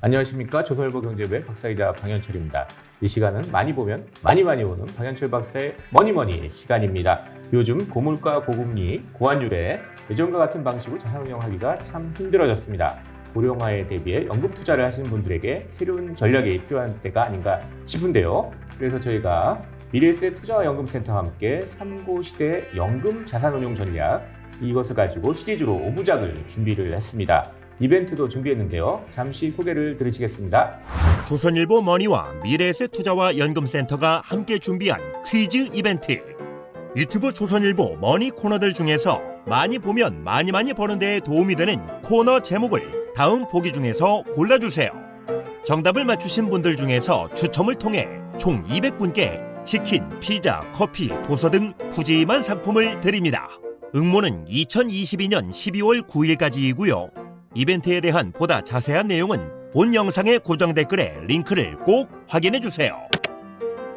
안녕하십니까 조선일보 경제부의 박사이자 방현철입니다. 이 시간은 많이 보면 많이 많이 오는 방현철 박사의 머니머니 시간입니다. 요즘 고물가 고금리 고환율에 예전과 같은 방식으로 자산운용하기가 참 힘들어졌습니다. 고령화에 대비해 연금 투자를 하시는 분들에게 새로운 전략이 필요한 때가 아닌가 싶은데요. 그래서 저희가 미래세 투자연금센터와 함께 3고 시대 연금 자산운용 전략 이것을 가지고 시리즈로 5부작을 준비를 했습니다. 이벤트도 준비했는데요. 잠시 소개를 드리시겠습니다. 조선일보 머니와 미래에셋 투자와 연금센터가 함께 준비한 퀴즈 이벤트. 유튜브 조선일보 머니 코너들 중에서 많이 보면 많이 많이 버는 데에 도움이 되는 코너 제목을 다음 보기 중에서 골라주세요. 정답을 맞추신 분들 중에서 추첨을 통해 총 200분께 치킨, 피자, 커피, 도서 등 푸짐한 상품을 드립니다. 응모는 2022년 12월 9일까지이고요. 이벤트에 대한 보다 자세한 내용은 본 영상의 고정 댓글에 링크를 꼭 확인해 주세요.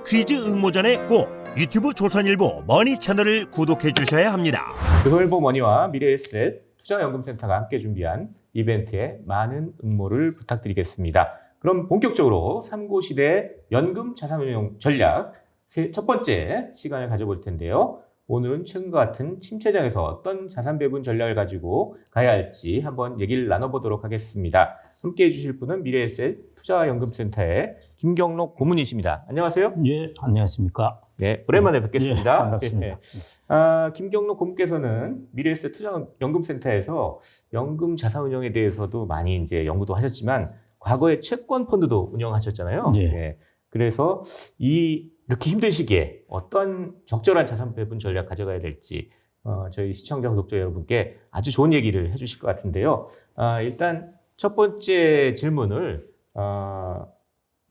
퀴즈 응모 전에 꼭 유튜브 조선일보 머니 채널을 구독해 주셔야 합니다. 조선일보 머니와 미래에셋 투자연금센터가 함께 준비한 이벤트에 많은 응모를 부탁드리겠습니다. 그럼 본격적으로 3고 시대 연금 자산운용 전략 세- 첫 번째 시간을 가져볼 텐데요. 오늘은 최근과 같은 침체장에서 어떤 자산 배분 전략을 가지고 가야 할지 한번 얘기를 나눠보도록 하겠습니다. 함께 해주실 분은 미래에셋 투자연금센터의 김경록 고문이십니다. 안녕하세요. 예, 안녕하십니까. 네, 오랜만에 뵙겠습니다. 예, 반갑습니다. 예. 아, 김경록 고문께서는 미래에셋 투자연금센터에서 연금 자산운용에 대해서도 많이 이제 연구도 하셨지만 과거에 채권 펀드도 운영하셨잖아요. 예. 그래서 이 이렇게 힘든 시기에 어떤 적절한 자산 배분 전략 가져가야 될지 어, 저희 시청자 구독자 여러분께 아주 좋은 얘기를 해주실 것 같은데요. 아, 일단 첫 번째 질문을 어,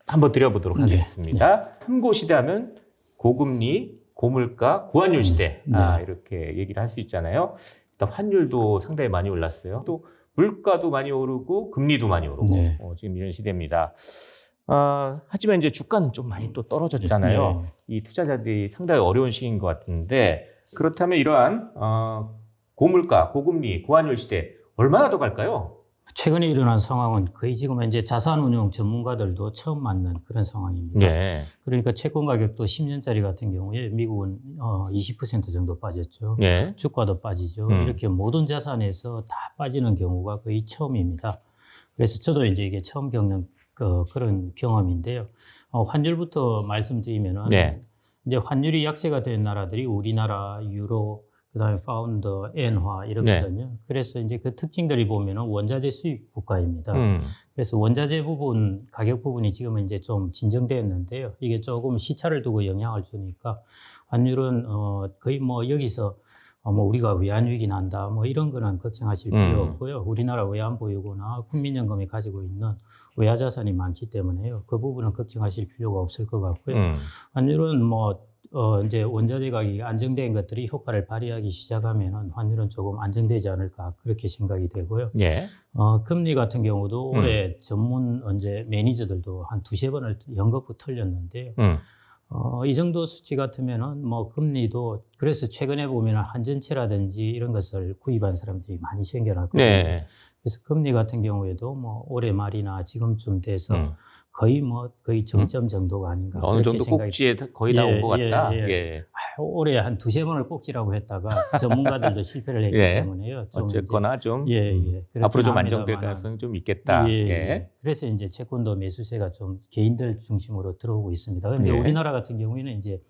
한번 드려보도록 예, 하겠습니다. 한고 시대하면 고금리, 고물가, 고환율 시대 네. 아, 이렇게 얘기를 할 수 있잖아요. 일단 환율도 상당히 많이 올랐어요. 또 물가도 많이 오르고 금리도 많이 오르고 네. 어, 지금 이런 시대입니다. 아, 하지만 이제 주가는 좀 많이 또 떨어졌잖아요. 네. 이 투자자들이 상당히 어려운 시기인 것 같은데 그렇다면 이러한 어, 고물가, 고금리, 고환율 시대 얼마나 더 갈까요? 최근에 일어난 상황은 거의 지금 이제 자산운용 전문가들도 처음 맞는 그런 상황입니다. 네, 그러니까 채권 가격도 10년짜리 같은 경우에 미국은 어, 20% 정도 빠졌죠. 네, 주가도 빠지죠. 음. 이렇게 모든 자산에서 다 빠지는 경우가 거의 처음입니다. 그래서 저도 이제 이게 처음 겪는 그, 그런 경험인데요. 어, 환율부터 말씀드리면은 네. 이제 환율이 약세가 된 나라들이 우리나라, 유로, 그다음에 파운드, 엔화 이러거든요. 그래서 이제 그 특징들이 보면은 원자재 수입 국가입니다. 음, 그래서 원자재 부분 가격 부분이 지금은 이제 좀 진정되었는데요. 이게 조금 시차를 두고 영향을 주니까 환율은 어 거의 뭐 여기서 어 뭐 우리가 외환 위기 난다 뭐 이런 거는 걱정하실 필요 음. 없고요. 우리나라 외환 보유고나 국민연금이 가지고 있는 외화 자산이 많기 때문에요. 그 부분은 걱정하실 필요가 없을 것 같고요. 음, 환율은 뭐 어, 이제 원자재 가격이 안정된 것들이 효과를 발휘하기 시작하면은 환율은 조금 안정되지 않을까 그렇게 생각이 되고요. 예, 어, 금리 같은 경우도 음. 올해 전문 언제 매니저들도 한 두세 번을 연거푸 털렸는데요. 음, 어, 이 정도 수치 같으면은 뭐 금리도 그래서 최근에 보면은 한전채라든지 이런 것을 구입한 사람들이 많이 생겨났거든요. 네, 그래서 금리 같은 경우에도 뭐 올해 말이나 지금쯤 돼서 음. 거의 뭐 거의 정점 정도가 아닌가 어느 정도 생각이 꼭지에 다- 거의 다온 예, 것 같다. 예, 예. 예. 아, 올해 한 두세 번을 꼭지라고 했다가 전문가들도 실패를 했기 예. 때문에요. 좀 어쨌거나 좀 이제, 예, 음, 예. 그렇긴 앞으로 좀 안정될 합니다만은. 가능성이 좀 있겠다. 예, 예. 예. 그래서 이제 채권도 매수세가 좀 개인들 중심으로 들어오고 있습니다. 그런데 예. 우리나라 같은 경우에는 이제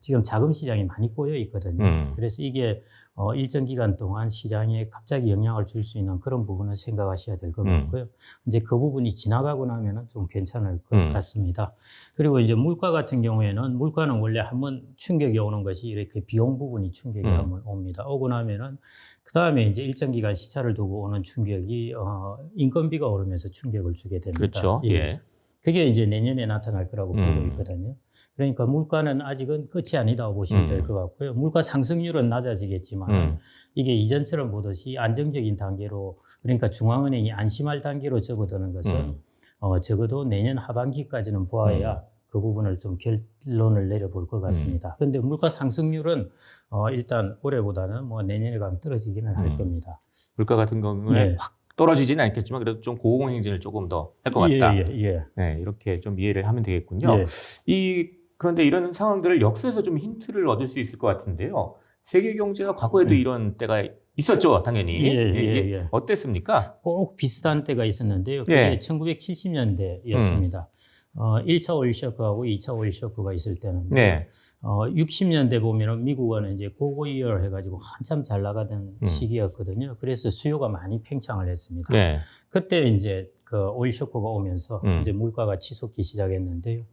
지금 자금 시장이 많이 꼬여 있거든요. 음. 그래서 이게 어, 일정 기간 동안 시장에 갑자기 영향을 줄 수 있는 그런 부분은 생각하셔야 될것 음. 같고요. 이제 그 부분이 지나가고 나면은 좀 괜찮을 것 음. 같습니다. 그리고 이제 물가 같은 경우에는 물가는 원래 한 번 충격이 오는 것이 이렇게 비용 부분이 충격이 음. 한번 옵니다. 오고 나면은 그 다음에 이제 일정 기간 시차를 두고 오는 충격이 어, 인건비가 오르면서 충격을 주게 됩니다. 그렇죠. 예. 그게 이제 내년에 나타날 거라고 음. 보고 있거든요. 그러니까 물가는 아직은 끝이 아니다고 보시면 음. 될것 같고요. 물가 상승률은 낮아지겠지만 음. 이게 이전처럼 보듯이 안정적인 단계로 그러니까 중앙은행이 안심할 단계로 접어드는 것은 음. 어, 적어도 내년 하반기까지는 보아야 그 부분을 좀 결론을 내려볼 것 음. 같습니다. 그런데 물가 상승률은 어, 일단 올해보다는 뭐 내년에 가면 떨어지기는 할 음. 겁니다. 물가 같은 경우에 네. 확 떨어지지는 않겠지만 그래도 좀 고공행진을 조금 더 할 것 같다. 예, 예, 예. 네, 이렇게 좀 이해를 하면 되겠군요. 예. 이 그런데 이런 상황들을 역사에서 좀 힌트를 얻을 수 있을 것 같은데요. 세계 경제가 과거에도 이런 때가 있었죠, 당연히. 예, 예, 예. 어땠습니까? 꼭 비슷한 때가 있었는데요. 그게 예. 1970년대였습니다. 어, 1차 오일 쇼크하고 2차 오일 쇼크가 있을 때는 네. 어, 60년대 보면은 미국은 이제 고고 이어를 해가지고 한참 잘 나가던 음. 시기였거든요. 그래서 수요가 많이 팽창을 했습니다. 네. 그때 이제 그 오일 쇼크가 오면서 음. 이제 물가가 치솟기 시작했는데요.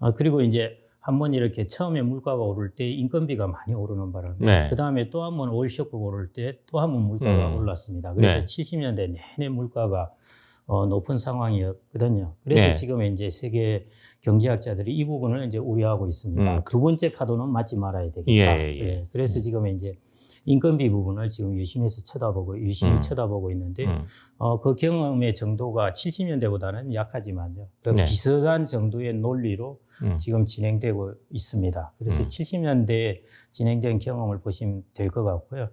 어, 그리고 이제 한 번 이렇게 처음에 물가가 오를 때 인건비가 많이 오르는 바람에 네. 그 다음에 또 한 번 오일 쇼크가 오를 때 또 한 번 물가가 음. 올랐습니다. 그래서 네. 70년대 내내 물가가 어, 높은 상황이었거든요. 그래서 네. 지금 이제 세계 경제학자들이 이 부분을 이제 우려하고 있습니다. 음. 두 번째 파도는 맞지 말아야 되겠다. 예, 예. 그래서 지금 이제 인건비 부분을 지금 유심해서 쳐다보고 유심히 음. 쳐다보고 있는데 음. 어, 그 경험의 정도가 70년대보다는 약하지만요. 그 네. 비슷한 정도의 논리로 음. 지금 진행되고 있습니다. 그래서 음. 70년대에 진행된 경험을 보시면 될 것 같고요.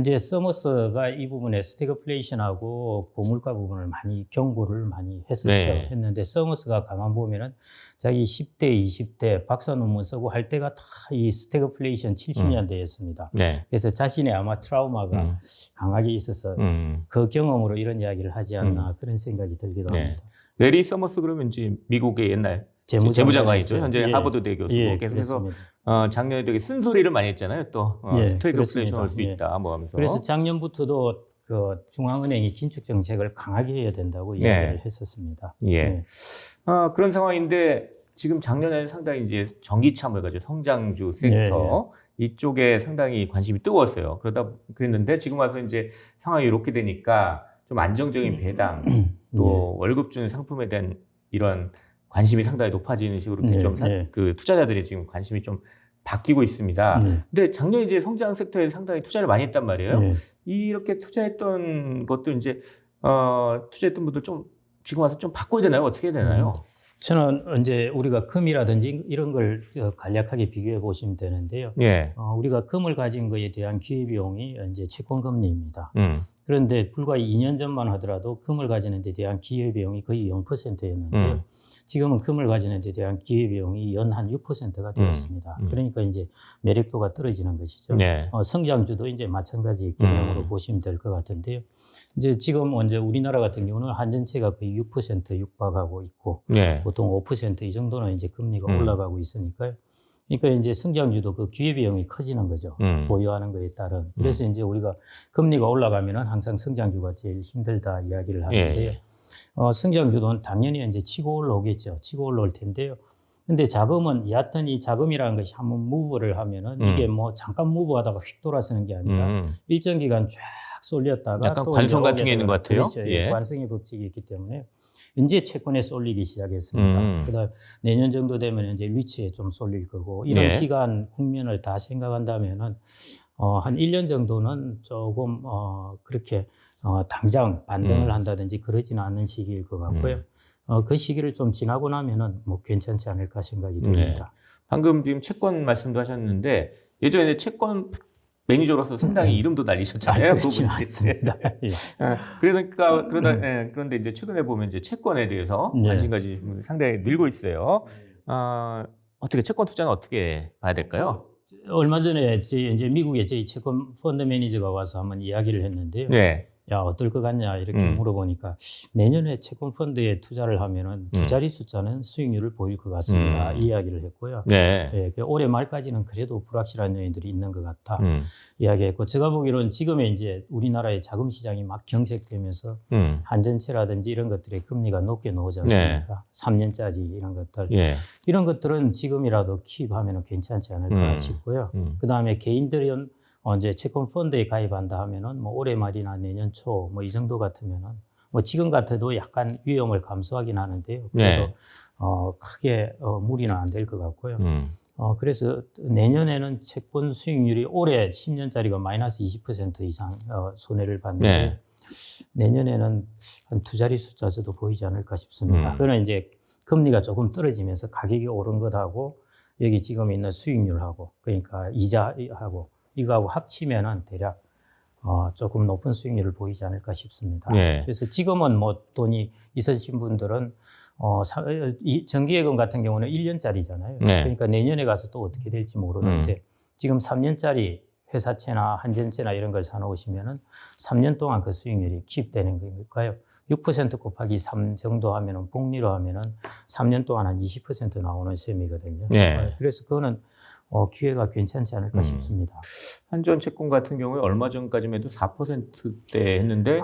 이제 서머스가 이 부분에 스태그플레이션하고 고물가 부분을 많이 경고를 많이 했었죠. 네. 했는데 서머스가 가만 보면은 자기 10대, 20대 박사 논문 쓰고 할 때가 다 이 스태그플레이션 70년대였습니다. 네. 그래서 자신의 아마 트라우마가 음. 강하게 있어서 음. 그 경험으로 이런 이야기를 하지 않나 그런 생각이 들기도 네. 합니다. 레리 서머스 그러면 이제 미국의 옛날 재무장관이죠. 재무장관 이죠. 현재 예. 하버드대 교수고 예, 계속해서 그렇습니다. 어, 작년에 되게 쓴소리를 많이 했잖아요. 또 어, 예, 스트레이트플레이션 그렇습니다. 올수 예. 있다 뭐 하면서. 그래서 작년부터도 그 중앙은행이 긴축 정책을 강하게 해야 된다고 네. 이야기를 했었습니다. 예. 네. 어, 그런 상황인데 지금 작년에는 상당히 이제 전기차물 가지고 성장주 섹터 네, 이쪽에 상당히 관심이 뜨거웠어요. 그러다 그랬는데 지금 와서 이제 상황이 이렇게 되니까 좀 안정적인 배당 또 월급 주는 상품에 대한 이런 관심이 상당히 높아지는 식으로 네, 좀 사- 네. 그 투자자들이 지금 관심이 좀 바뀌고 있습니다. 네. 근데 작년에 이제 성장 섹터에 상당히 투자를 많이 했단 말이에요. 네. 이렇게 투자했던 것도 이제 어, 투자했던 분들 좀 지금 와서 좀 바꿔야 되나요? 어떻게 해야 되나요? 저는 이제 우리가 금이라든지 이런 걸 어, 간략하게 비교해 보시면 되는데요. 예. 어, 우리가 금을 가진 것에 대한 기회비용이 이제 채권금리입니다. 음. 그런데 불과 2년 전만 하더라도 금을 가지는 데 대한 기회비용이 거의 0%였는데요. 음. 지금은 금을 가지는 데 대한 기회비용이 연 한 6%가 되었습니다. 음. 그러니까 이제 매력도가 떨어지는 것이죠. 네. 어, 성장주도 이제 마찬가지 개념으로 음. 보시면 될 것 같은데요. 이제 지금 이제 우리나라 같은 경우는 한전체가 거의 6% 육박하고 있고 네. 보통 5%이 정도는 이제 금리가 음. 올라가고 있으니까요. 그러니까 이제 성장주도 그 기회 비용이 커지는 거죠. 음. 보유하는 거에 따른. 그래서 이제 우리가 금리가 올라가면은 항상 성장주가 제일 힘들다 이야기를 하는데요. 예. 어, 성장주도 당연히 이제 치고 올라오겠죠. 치고 올라올 텐데요. 근데 자금은 여하튼 이 자금이라는 것이 한번 무브를 하면은 음. 이게 뭐 잠깐 무브하다가 휙 돌아서는 게 아니라 음. 일정 기간 쫙 쏠렸다가 약간 또 관성 같은 게 있는 것 같아요. 그렇죠. 예. 관성의 법칙이 있기 때문에 이제 채권에 쏠리기 시작했습니다. 음. 그다음 내년 정도 되면 이제 리츠에 좀 쏠릴 거고 이런 네. 기간 국면을 다 생각한다면은 어, 한 1년 정도는 조금 어, 그렇게 어, 당장 반등을 음. 한다든지 그러지는 않는 시기일 것 같고요. 음. 어, 그 시기를 좀 지나고 나면은 뭐 괜찮지 않을까 생각이 네. 듭니다. 방금 지금 채권 말씀도 하셨는데 예전에 채권 매니저로서 상당히 네. 이름도 아, 날리셨잖아요. 그렇지는 그분이. 않습니다. 예. 아, 그러니까 그러다 예, 그런데 이제 최근에 보면 이제 채권에 대해서 네. 관심 가지신 분이 상당히 늘고 있어요. 아, 어떻게 채권 투자는 어떻게 봐야 될까요? 얼마 전에 이제 미국에 저희 채권 펀드 매니저가 와서 한번 이야기를 했는데요. 네. 야 어떨 것 같냐 이렇게 음. 물어보니까 내년에 채권 펀드에 투자를 하면은 두 음. 자리 숫자는 수익률을 보일 것 같습니다. 음. 이 이야기를 했고요. 네. 예, 그 올해 말까지는 그래도 불확실한 요인들이 있는 것 같다 음. 이야기했고 제가 보기로는 지금의 이제 우리나라의 자금 시장이 막 경색되면서 음. 한전채라든지 이런 것들의 금리가 높게 나오지 네. 않습니까? 3년짜리 이런 것들 예. 이런 것들은 지금이라도 킵하면 괜찮지 않을까 음. 싶고요. 음. 그 다음에 개인들은 어, 이제 채권 펀드에 가입한다 하면은 뭐 올해 말이나 내년 초 뭐 이 정도 같으면은 뭐 지금 같아도 약간 위험을 감수하긴 하는데요. 그래도 네. 어, 크게 어, 무리는 안 될 것 같고요. 음. 어, 그래서 내년에는 채권 수익률이 올해 10년짜리가 마이너스 20% 이상 어, 손해를 봤는데 네. 내년에는 한 두 자리 숫자도 보이지 않을까 싶습니다. 음. 그러나 이제 금리가 조금 떨어지면서 가격이 오른 것하고 여기 지금 있는 수익률하고 그러니까 이자하고 이거하고 합치면은 대략 어, 조금 높은 수익률을 보이지 않을까 싶습니다. 네. 그래서 지금은 뭐 돈이 있으신 분들은 어, 사, 이 정기예금 같은 경우는 1년짜리잖아요. 네. 그러니까 내년에 가서 또 어떻게 될지 모르는데 음. 지금 3년짜리 회사채나 한전채나 이런 걸 사놓으시면은 3년 동안 그 수익률이 킵되는 거니까요. 6% 곱하기 3 정도 하면은 복리로 하면은 3년 동안 한 20% 나오는 셈이거든요. 네. 어, 그래서 그거는 어, 기회가 괜찮지 않을까 음. 싶습니다. 한전 채권 같은 경우에 얼마 전까지만 해도 4%대 했는데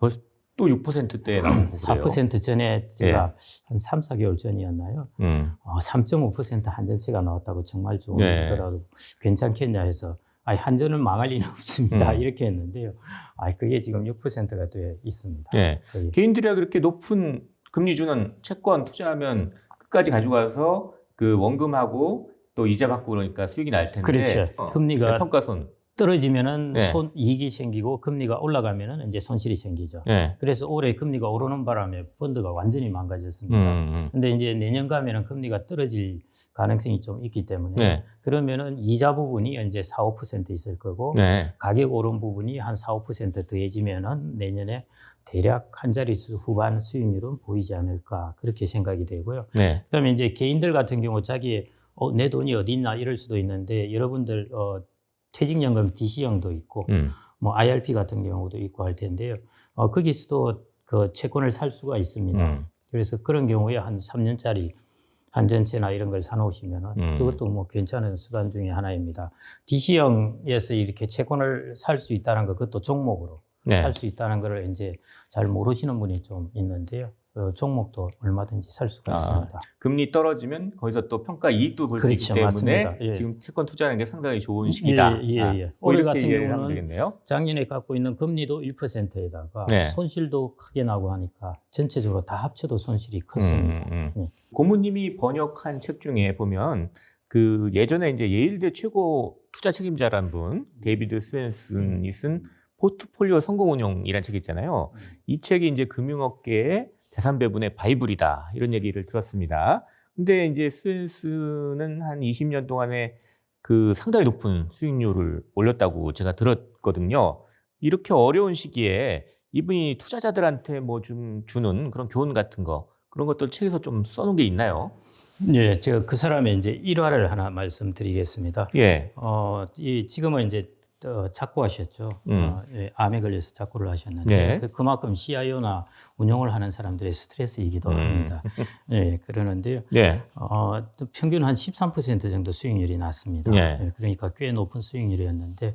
벌써 또 6%대 나오고 그래요. 4% 전에 제가 한 3, 4개월 전이었나요? 음. 어, 3.5% 한전채가 나왔다고 정말 좋은 네. 거라도 괜찮겠냐 해서 아니 한전은 망할 리는 없습니다 음. 이렇게 했는데요. 아 그게 지금 6%가 돼 있습니다. 예. 거의. 개인들이 그렇게 높은 금리 주는 채권 투자하면 끝까지 가져가서 그 원금하고 또 이자 받고 그러니까 수익이 날 텐데. 그렇죠. 어, 금리가 평가손. 떨어지면은 네. 손 이익이 생기고 금리가 올라가면은 이제 손실이 생기죠. 예. 그래서 올해 금리가 오르는 바람에 펀드가 완전히 음, 망가졌습니다. 음. 근데 이제 내년 가면은 금리가 떨어질 가능성이 좀 있기 때문에 네. 그러면은 이자 부분이 이제 4, 5% 있을 거고 네. 가격 오른 부분이 한 4, 5% 더해지면은 내년에 대략 한 자릿수 후반 수익률은 보이지 않을까 그렇게 생각이 되고요. 네. 그다음에 이제 개인들 같은 경우 자기 어, 내 돈이 어디 있나 이럴 수도 있는데 여러분들 어, 퇴직연금 DC형도 있고 음. 뭐 IRP 같은 경우도 있고 할 텐데요. 어, 거기서도 그 채권을 살 수가 있습니다. 음. 그래서 그런 경우에 한 3년짜리 한전채나 이런 걸 사놓으시면은 음. 그것도 뭐 괜찮은 수단 중에 하나입니다. DC형에서 이렇게 채권을 살 수 있다는 것, 그것도 종목으로 네. 살수 있다는 걸 이제 잘 모르시는 분이 좀 있는데요. 그 종목도 얼마든지 살 수가 아, 있습니다. 금리 떨어지면 거기서 또 평가 이익도 볼수 그렇죠. 때문에 맞습니다. 예. 지금 채권 투자하는 게 상당히 좋은 시기다. 예, 예, 아, 예. 뭐 올해 이렇게 같은 이해를 하면 경우는 되겠네요. 작년에 갖고 있는 금리도 1%에다가 네. 손실도 크게 나고 하니까 전체적으로 다 합쳐도 손실이 컸습니다. 음, 음. 예. 고모님이 번역한 책 중에 보면 그 예전에 이제 예일대 최고 투자 책임자라는 분 데이비드 스웬슨이 쓴 포트폴리오 성공 운용이라는 책이 있잖아요. 이 책이 이제 금융업계의 자산 배분의 바이블이다 이런 얘기를 들었습니다. 근데 이제 스웬슨은 한 20년 동안에 그 상당히 높은 수익률을 올렸다고 제가 들었거든요. 이렇게 어려운 시기에 이분이 투자자들한테 뭐 좀 주는 그런 교훈 같은 거 그런 것들 책에서 좀 써놓은 게 있나요? 네, 제가 그 사람의 이제 일화를 하나 말씀드리겠습니다. 예. 어, 이 지금은 이제 어, 작고하셨죠. 음. 어, 예, 암에 걸려서 작고를 하셨는데 네. 그- 그만큼 CIO나 운영을 하는 사람들의 스트레스이기도 음. 합니다. 예, 그러는데요. 네. 어, 또 평균 한 13% 정도 수익률이 났습니다. 네. 예, 그러니까 꽤 높은 수익률이었는데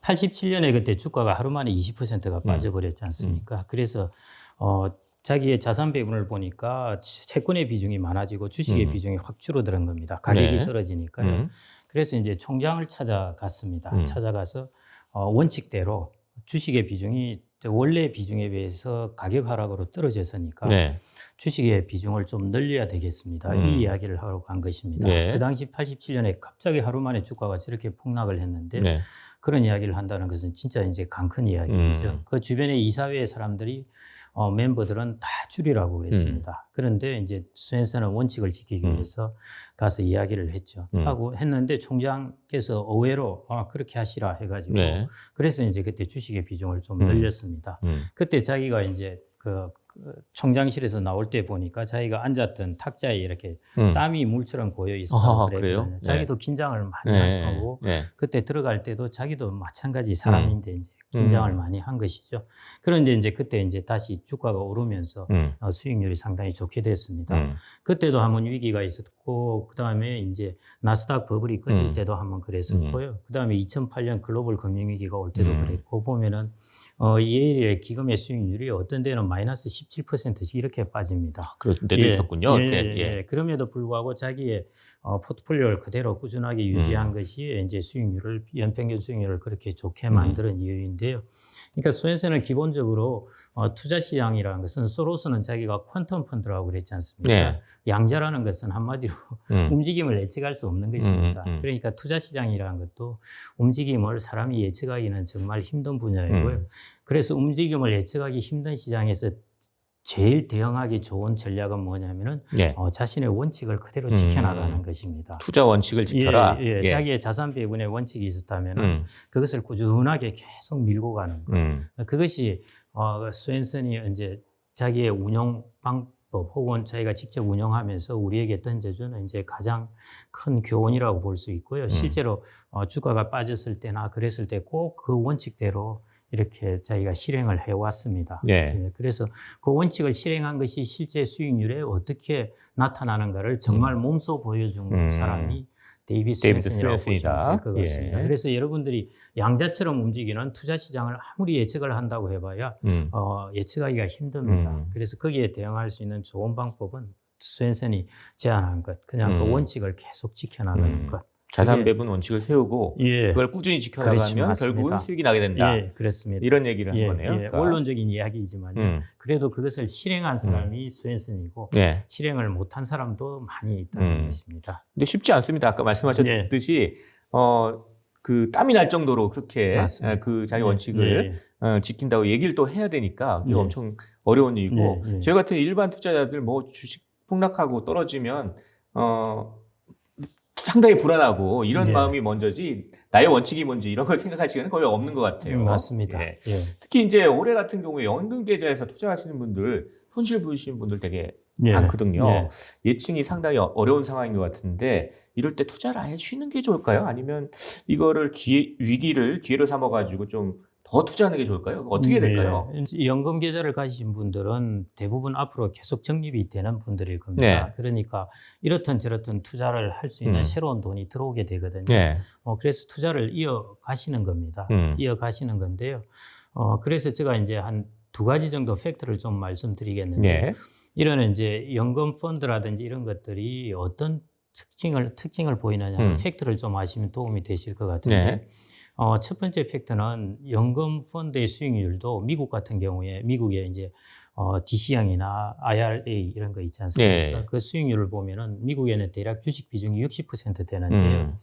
87년에 그때 주가가 하루 만에 20%가 음. 빠져버렸지 않습니까? 그래서 어, 자기의 자산 배분을 보니까 채- 채권의 비중이 많아지고 주식의 음. 비중이 확 줄어드는 겁니다. 가격이 네. 떨어지니까요. 음. 그래서 이제 총장을 찾아갔습니다. 음. 찾아가서 어, 원칙대로 주식의 비중이 원래 비중에 비해서 가격 하락으로 떨어졌으니까 네. 주식의 비중을 좀 늘려야 되겠습니다. 음. 이 이야기를 하러 간 것입니다. 네. 그 당시 87년에 갑자기 하루 만에 주가가 저렇게 폭락을 했는데 네. 그런 이야기를 한다는 것은 진짜 이제 강큰 이야기죠. 음. 그 주변에 이사회 사람들이 어, 멤버들은 다 줄이라고 그랬습니다. 그런데 이제 스웬슨은 원칙을 지키기 음. 위해서 가서 이야기를 했죠. 음. 하고 했는데 총장께서 의외로 아, 그렇게 하시라 해가지고 네. 그래서 이제 그때 주식의 비중을 좀 음. 늘렸습니다. 음. 그때 자기가 이제 그, 그 총장실에서 나올 때 보니까 자기가 앉았던 탁자에 이렇게 음. 땀이 물처럼 고여 있었다고 그래요? 그랬거든요. 네. 자기도 긴장을 많이 네. 하고 네. 그때 들어갈 때도 자기도 마찬가지 사람인데 이제 음. 긴장을 많이 한 것이죠. 그런데 이제 그때 이제 다시 주가가 오르면서 음. 어, 수익률이 상당히 좋게 됐습니다. 음. 그때도 한번 위기가 있었고 그다음에 이제 나스닥 버블이 꺼질 음. 때도 한번 그랬었고요. 그다음에 2008년 글로벌 금융 위기가 올 때도 음. 그랬고 보면은 어, 예일의 기금의 수익률이 어떤 데는 마이너스 17%씩 이렇게 빠집니다. 그런 데도 예, 있었군요. 예. 예, 예. 그럼에도 불구하고 자기의 어, 포트폴리오를 그대로 꾸준하게 유지한 음. 것이 이제 수익률을 연평균 수익률을 그렇게 좋게 음. 만드는 이유인데요. 그러니까 스웬슨은 기본적으로 어, 투자 시장이라는 것은 소로스는 자기가 퀀텀 펀드라고 그랬지 않습니까? 네. 양자라는 것은 한마디로 음. 움직임을 예측할 수 없는 것입니다. 음, 음, 음. 그러니까 투자 시장이라는 것도 움직임을 사람이 예측하기는 정말 힘든 분야이고요. 음. 그래서 움직임을 예측하기 힘든 시장에서 제일 대응하기 좋은 전략은 뭐냐면은 예. 어, 자신의 원칙을 그대로 음. 지켜나가는 것입니다. 투자 원칙을 지켜라. 예, 예. 자기의 자산 배분의 원칙이 있었다면 은 음, 그것을 꾸준하게 계속 밀고 가는 거. 음, 그것이 어, 스웬슨이 이제 자기의 운영 방법 혹은 자기가 직접 운영하면서 우리에게 던져주는 이제 가장 큰 교훈이라고 볼 수 있고요. 실제로 어, 주가가 빠졌을 때나 그랬을 때 꼭 그 원칙대로 이렇게 자기가 실행을 해왔습니다. 예. 예, 그래서 그 원칙을 실행한 것이 실제 수익률에 어떻게 나타나는가를 정말 몸소 보여준 음. 사람이 스웬슨이라고 스웬슨이다. 보시면 될 것 같습니다. 예. 그래서 여러분들이 양자처럼 움직이는 투자 시장을 아무리 예측을 한다고 해봐야 음. 어, 예측하기가 힘듭니다. 음. 그래서 거기에 대응할 수 있는 좋은 방법은 스웬슨이 제안한 것, 그냥 그 음. 원칙을 계속 지켜나가는 음. 것. 자산 그게- 배분 원칙을 세우고 예, 그걸 꾸준히 그렇지, 지켜나가면 맞습니다. 결국은 수익이 나게 된다. 예, 그렇습니다. 이런 얘기를 한 예, 거네요. 예, 그러니까. 원론적인 이야기이지만 요 음. 그래도 그것을 실행한 사람이 스웬슨이고 예. 실행을 못한 사람도 많이 있다는 음. 것입니다. 근데 쉽지 않습니다. 아까 말씀하셨듯이 어, 그 땀이 날 정도로 그렇게 맞습니다. 예, 그 자기 예, 원칙을 예, 어, 지킨다고 얘기를 또 해야 되니까 이게 예. 엄청 어려운 일이고 예, 예. 저희 같은 일반 투자자들 뭐 주식 폭락하고 떨어지면 어 상당히 불안하고 이런 네. 마음이 먼저지 나의 원칙이 뭔지 이런 걸 생각할 시간은 거의 없는 것 같아요. 음, 맞습니다. 예. 예. 특히 이제 올해 같은 경우에 연금 계좌에서 투자하시는 분들 손실 보이시는 분들 되게 예. 많거든요. 예. 예측이 상당히 어- 어려운 상황인 것 같은데 이럴 때 투자를 아예 쉬는 게 좋을까요? 아니면 이거를 기회, 위기를 기회로 삼아가지고 좀 더 투자하는 게 좋을까요? 어떻게 될까요? 네. 이제 연금 계좌를 가지신 분들은 대부분 앞으로 계속 적립이 되는 분들일 겁니다. 네. 그러니까 이렇든 저렇든 투자를 할 수 있는 음. 새로운 돈이 들어오게 되거든요. 네. 어, 그래서 투자를 이어가시는 겁니다. 음. 이어가시는 건데요. 어, 그래서 제가 이제 한 두 가지 정도 팩트를 좀 말씀드리겠는데 예. 이런 이제 연금 펀드라든지 이런 것들이 어떤 특징을 특징을 보이느냐 음. 팩트를 좀 아시면 도움이 되실 것 같은데 네. 어, 첫 번째 팩트는 연금 펀드의 수익률도 미국 같은 경우에 미국의 이제 어, DC형이나 IRA 이런 거 있지 않습니까? 네. 그 수익률을 보면은 미국에는 대략 주식 비중이 60% 되는데요. 음.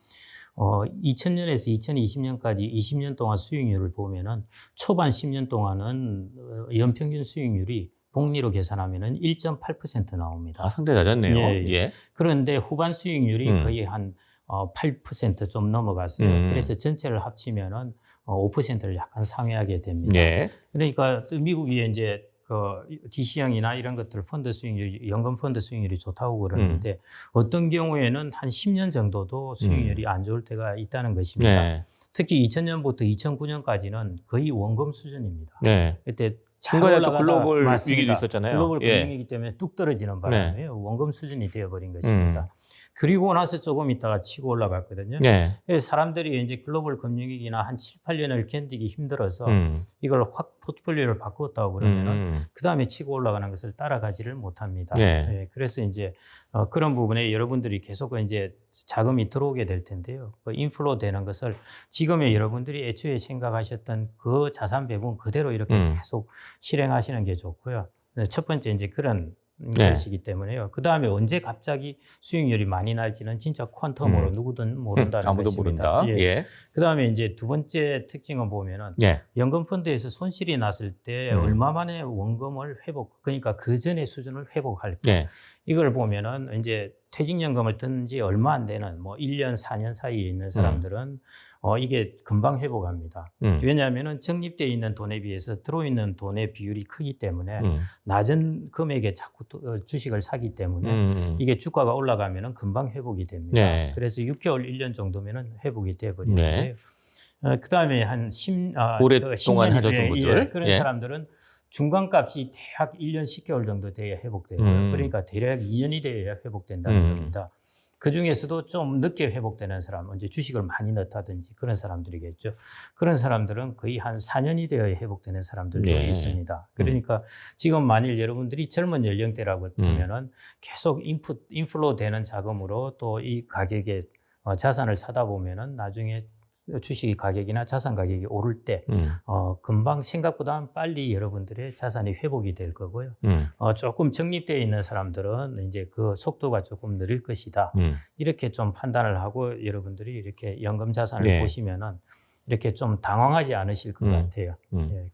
어, 2000년에서 2020년까지 20년 동안 수익률을 보면은 초반 10년 동안은 어, 연평균 수익률이 복리로 계산하면은 1.8% 나옵니다. 아, 상당히 낮았네요. 예, 예. 예. 그런데 후반 수익률이 음. 거의 한 어, 8%좀 넘어갔어요. 음. 그래서 전체를 합치면은 어, 5%를 약간 상회하게 됩니다. 예. 그러니까 또 미국이 이제 그 DC형이나 이런 것들 펀드 수익률, 연금 펀드 수익률이 좋다고 그러는데 음. 어떤 경우에는 한 10년 정도도 수익률이 안 좋을 때가 있다는 것입니다. 네. 특히 2000년부터 2009년까지는 거의 원금 수준입니다. 네. 그때 잘 중간에 또 글로벌 맞습니다. 위기도 있었잖아요. 글로벌 예. 금융위기 때문에 뚝 떨어지는 바람에 원금 수준이 되어버린 것입니다. 음. 그리고 나서 조금 있다가 치고 올라갔거든요. 네. 사람들이 이제 글로벌 금융위기나 한 7, 8년을 견디기 힘들어서 음. 이걸 확 포트폴리오를 바꾸었다고 그러면은 음. 그 다음에 치고 올라가는 것을 따라가지를 못합니다. 네. 예, 그래서 이제 어, 그런 부분에 여러분들이 계속 이제 자금이 들어오게 될 텐데요. 그 인플로 되는 것을 지금의 여러분들이 애초에 생각하셨던 그 자산 배분 그대로 이렇게 음. 계속 실행하시는 게 좋고요. 네, 첫 번째 이제 그런 네. 것이기 때문에요. 그 다음에 언제 갑자기 수익률이 많이 날지는 진짜 퀀텀으로 음. 누구든 모른다는 아무도 것입니다. 모른다. 예. 예. 그 다음에 이제 두 번째 특징은 보면은 예. 연금 펀드에서 손실이 났을 때 음. 얼마 만에 원금을 회복, 그러니까 그 전의 수준을 회복할까. 예. 이걸 보면은 이제 퇴직연금을 든지 얼마 안 되는 뭐 1년, 4년 사이에 있는 사람들은 어, 이게 금방 회복합니다. 음. 왜냐하면은 적립되어 있는 돈에 비해서 들어있는 돈의 비율이 크기 때문에 음. 낮은 금액에 자꾸 또, 어, 주식을 사기 때문에 음. 이게 주가가 올라가면은 금방 회복이 됩니다. 네. 그래서 6개월, 1년 정도면은 회복이 돼 버리는데요. 어, 그 다음에 한 10, 아, 네. 오랫동안 그 10년 하셨던 예, 분들. 예, 그런 예. 사람들은 중간값이 대략 1년 10개월 정도 돼야 회복돼요. 음. 그러니까 대략 2년이 돼야 회복된다는 음. 겁니다. 그 중에서도 좀 늦게 회복되는 사람, 이제 주식을 많이 넣다든지 그런 사람들이겠죠. 그런 사람들은 거의 한 4년이 되어야 회복되는 사람들도 네. 있습니다. 그러니까 지금 만일 여러분들이 젊은 연령대라고 음. 하면은 계속 인풋, 인플로 되는 자금으로 또 이 가격에 어, 자산을 사다 보면은 나중에 주식 가격이나 자산 가격이 오를 때 음. 어, 금방 생각보다 빨리 여러분들의 자산이 회복이 될 거고요. 음. 어, 조금 적립되어 있는 사람들은 이제 그 속도가 조금 느릴 것이다. 음. 이렇게 좀 판단을 하고 여러분들이 이렇게 연금 자산을 네. 보시면은 이렇게 좀 당황하지 않으실 것 음. 같아요. 음. 예.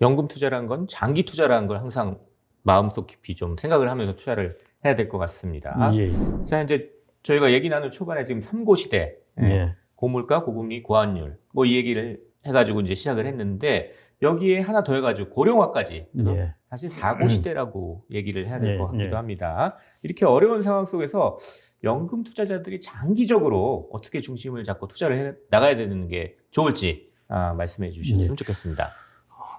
연금 투자라는 건 장기 투자라는 걸 항상 마음속 깊이 좀 생각을 하면서 투자를 해야 될 것 같습니다. 예. 자, 이제 저희가 얘기 나눈 초반에 지금 삼고 시대, 예, 예. 고물가, 고금리, 고환율, 뭐 이 얘기를 해가지고 이제 시작을 했는데 여기에 하나 더 해가지고 고령화까지? 예. 사실 사고 시대라고 얘기를 해야 될 네, 것 같기도 네. 합니다. 이렇게 어려운 상황 속에서 연금 투자자들이 장기적으로 어떻게 중심을 잡고 투자를 해 나가야 되는 게 좋을지 아, 말씀해 주셨으면 네. 좋겠습니다.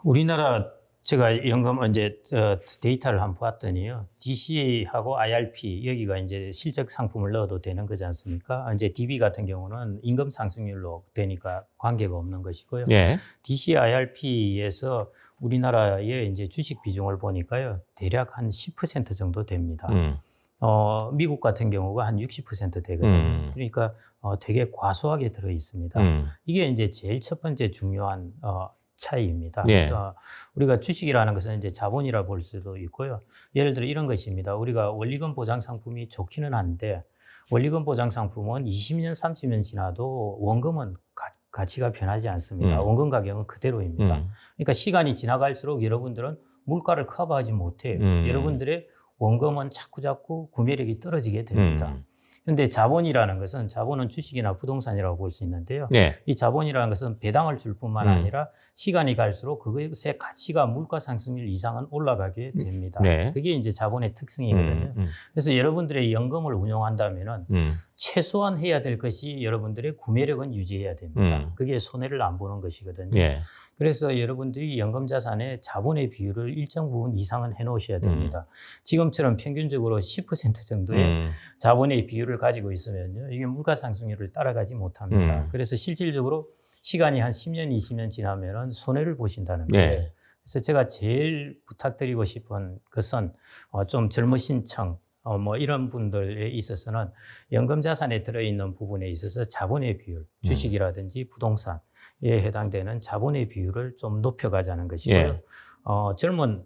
우리나라 제가 연금 이제 어, 데이터를 한번 봤더니요. DC하고 IRP 여기가 이제 실적 상품을 넣어도 되는 거지 않습니까? 이제 DB 같은 경우는 임금 상승률로 되니까 관계가 없는 것이고요. 예. DC IRP에서 우리나라의 이제 주식 비중을 보니까요. 대략 한 10% 정도 됩니다. 음. 어, 미국 같은 경우가 한 60% 되거든요. 음. 그러니까 어, 되게 과소하게 들어 있습니다. 음. 이게 이제 제일 첫 번째 중요한 어, 차이입니다. 예. 그러니까 우리가 주식이라는 것은 이제 자본이라 볼 수도 있고요. 예를 들어 이런 것입니다. 우리가 원리금 보장 상품이 좋기는 한데 원리금 보장 상품은 20년, 30년 지나도 원금은 가, 가치가 변하지 않습니다. 음. 원금 가격은 그대로입니다. 음. 그러니까 시간이 지나갈수록 여러분들은 물가를 커버하지 못해요. 음. 여러분들의 원금은 자꾸 자꾸 구매력이 떨어지게 됩니다. 음. 그런데 자본이라는 것은 자본은 주식이나 부동산이라고 볼 수 있는데요. 네. 이 자본이라는 것은 배당을 줄 뿐만 음. 아니라 시간이 갈수록 그것의 가치가 물가 상승률 이상은 올라가게 됩니다. 네. 그게 이제 자본의 특성이거든요. 음. 그래서 여러분들의 연금을 운용한다면은 음. 최소한 해야 될 것이 여러분들의 구매력은 유지해야 됩니다. 음. 그게 손해를 안 보는 것이거든요. 예. 그래서 여러분들이 연금 자산의 자본의 비율을 일정 부분 이상은 해 놓으셔야 됩니다. 지금처럼 평균적으로 10% 정도의 음. 자본의 비율을 가지고 있으면요. 이게 물가 상승률을 따라가지 못합니다. 음. 그래서 실질적으로 시간이 한 10년, 20년 지나면은 손해를 보신다는 거예요. 네. 그래서 제가 제일 부탁드리고 싶은 것은 어, 좀 젊으신 층, 어, 뭐 이런 분들에 있어서는 연금 자산에 들어있는 부분에 있어서 자본의 비율, 음. 주식이라든지 부동산에 해당되는 자본의 비율을 좀 높여가자는 것이고요. 예. 어, 젊은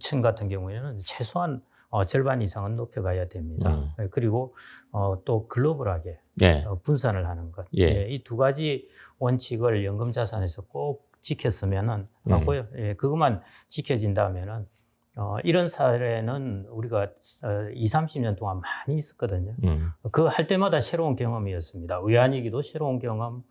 층 같은 경우에는 최소한 어, 절반 이상은 높여가야 됩니다. 음. 그리고 어, 또 글로벌하게 예. 어, 분산을 하는 것. 예. 이두 가지 원칙을 연금 자산에서 꼭 지켰으면은 음. 하고요. 예, 그것만 지켜진다면은 어, 이런 사례는 우리가 어, 2, 30년 동안 많이 있었거든요. 음. 그할 때마다 새로운 경험이었습니다. 외환위기도 새로운 경험,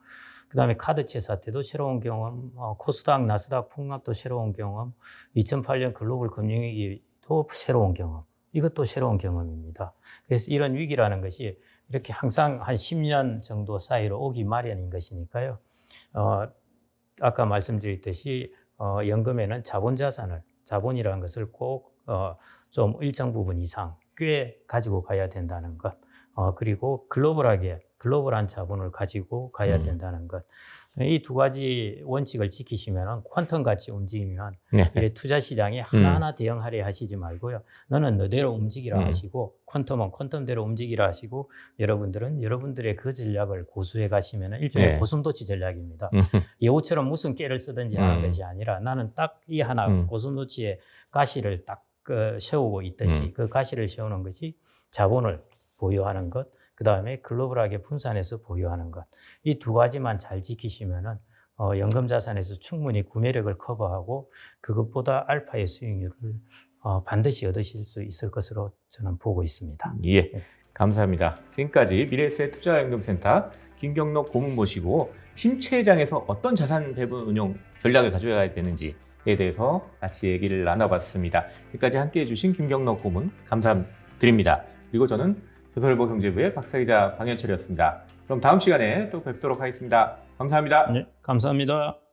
그 다음에 카드채 사태도 새로운 경험, 어, 코스닥, 나스닥 폭락도 새로운 경험, 2008년 글로벌 금융위기도 새로운 경험. 이것도 새로운 경험입니다. 그래서 이런 위기라는 것이 이렇게 항상 한 10년 정도 사이로 오기 마련인 것이니까요. 어, 아까 말씀드렸듯이 어, 연금에는 자본자산을 자본이라는 것을 꼭 어, 좀 일정 부분 이상 꽤 가지고 가야 된다는 것. 어, 그리고 글로벌하게 글로벌한 자본을 가지고 가야 음. 된다는 것. 이 두 가지 원칙을 지키시면 퀀텀 같이 움직이면 네. 투자 시장에 하나하나 대응하려 하시지 말고요. 너는 너대로 움직이라 음. 하시고 퀀텀은 퀀텀대로 움직이라 하시고 여러분들은 여러분들의 그 전략을 고수해 가시면 일종의 네. 고슴도치 전략입니다. 음. 예우처럼 무슨 깨를 쓰든지 하는 음. 것이 아니라 나는 딱 이 하나 음. 고슴도치에 가시를 딱 그, 세우고 있듯이 음. 그 가시를 세우는 것이 자본을 보유하는 것, 그 다음에 글로벌하게 분산해서 보유하는 것. 이 두 가지만 잘 지키시면은 어, 연금 자산에서 충분히 구매력을 커버하고 그것보다 알파의 수익률을 어, 반드시 얻으실 수 있을 것으로 저는 보고 있습니다. 예. 감사합니다. 지금까지 미래에셋 투자연금센터 김경록 고문 모시고 침체장에서 어떤 자산 배분 운용 전략을 가져야 되는지에 대해서 같이 얘기를 나눠봤습니다. 여기까지 함께해 주신 김경록 고문 감사드립니다. 그리고 저는 조선일보 경제부의 박사기자 방현철이었습니다. 그럼 다음 시간에 또 뵙도록 하겠습니다. 감사합니다. 네, 감사합니다.